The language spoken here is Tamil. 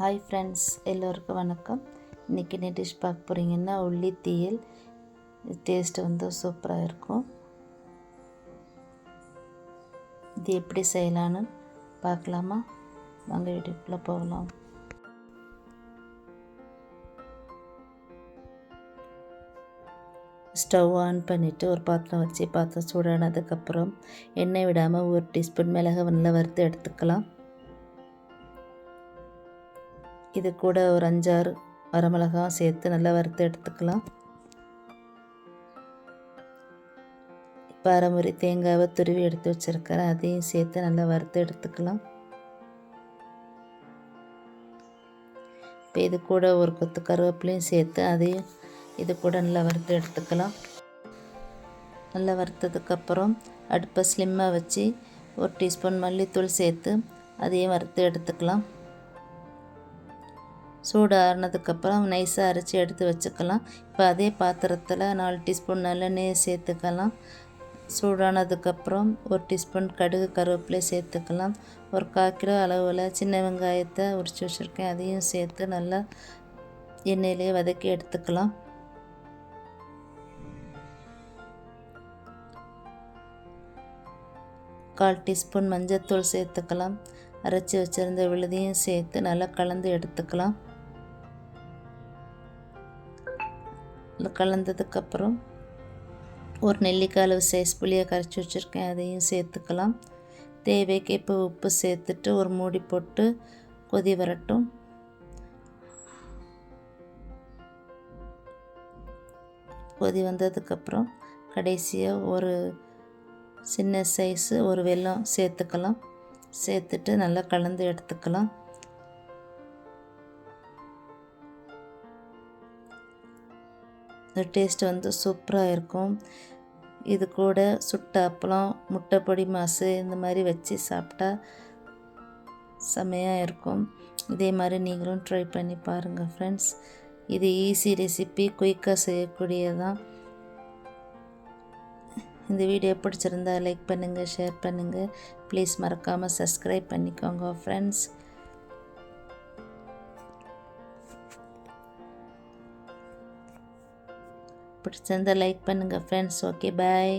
ஹாய் ஃப்ரெண்ட்ஸ் எல்லோருக்கும் வணக்கம். இன்றைக்கி என்ன டிஷ் பார்க்க போகிறீங்கன்னா உள்ளி தீயல் டேஸ்ட்டு வந்து சூப்பராக இருக்கும். இது எப்படி செய்யலான்னு பார்க்கலாமா? வாங்க வீட்டுக்குள்ளே போகலாம். ஸ்டவ் ஆன் பண்ணிவிட்டு ஒரு பாத்திரம் வச்சு பாத்திரம் சூடானதுக்கப்புறம் எண்ணெய் விடாமல் ஒரு டீஸ்பூன் மிளகு நல்லா வறுத்து எடுத்துக்கலாம். இது கூட ஒரு அஞ்சாறு வரமிளகா சேர்த்து நல்லா வறுத்து எடுத்துக்கலாம். இப்போ அரைமுறை தேங்காவை துருவி எடுத்து வச்சுருக்கிறேன். அதையும் சேர்த்து நல்லா வறுத்து எடுத்துக்கலாம். இப்போ இது கூட ஒரு கொத்து கருவேப்பிலையும் சேர்த்து அதையும் இது கூட நல்லா வறுத்து எடுத்துக்கலாம். நல்லா வறுத்ததுக்கப்புறம் அடுப்பை ஸ்லிம்மாக வச்சு ஒரு டீஸ்பூன் மல்லித்தூள் சேர்த்து அதையும் வறுத்து எடுத்துக்கலாம். சூடு ஆறுனதுக்கப்புறம் நைஸாக அரைச்சி எடுத்து வச்சுக்கலாம். இப்போ அதே பாத்திரத்தில் நாலு டீஸ்பூன் நல்லெண்ணெயை சேர்த்துக்கலாம். சூடானதுக்கப்புறம் ஒரு டீஸ்பூன் கடுகு கருவேப்பிலை சேர்த்துக்கலாம். ஒரு கால் கிலோ அளவில் சின்ன வெங்காயத்தை உரிச்சு வச்சுருக்கேன். அதையும் சேர்த்து நல்லா எண்ணெயிலே வதக்கி எடுத்துக்கலாம். கால் டீஸ்பூன் மஞ்சள்தூள் சேர்த்துக்கலாம். அரைச்சி வச்சுருந்த விழுதியும் சேர்த்து நல்லா கலந்து எடுத்துக்கலாம். கலந்ததுக்கப்புறம் ஒரு நெல்லிக்காய் அளவு சைஸ் புளியை கரைச்சி வச்சுருக்கேன் அதையும் சேர்த்துக்கலாம். தேவைக்கு இப்போ உப்பு சேர்த்துட்டு ஒரு மூடி போட்டு கொதி வரட்டும். கொதி வந்ததுக்கப்புறம் கடைசியாக ஒரு சின்ன சைஸு ஒரு வெல்லம் சேர்த்துக்கலாம். சேர்த்துட்டு நல்லா கலந்து எடுத்துக்கலாம். இந்த டேஸ்ட் வந்து சூப்பராக இருக்கும். இது கூட சுட்ட அப்பளம் முட்டை பொடி மாசு இந்த மாதிரி வச்சு சாப்பிட்டா செம்மையாக இருக்கும். இதே மாதிரி நீங்களும் ட்ரை பண்ணி பாருங்கள் ஃப்ரெண்ட்ஸ் இது ஈஸி ரெசிபி குயிக்காக செய்யக்கூடியதான் இந்த வீடியோ பிடிச்சிருந்தா லைக் பண்ணுங்கள் ஷேர் பண்ணுங்கள் ப்ளீஸ் மறக்காமல் சப்ஸ்கிரைப் பண்ணிக்கோங்க ஃப்ரெண்ட்ஸ் பிடிச்சிருந்தால் லைக் பண்ணுங்கள் ஃப்ரெண்ட்ஸ் ஓகே பாய்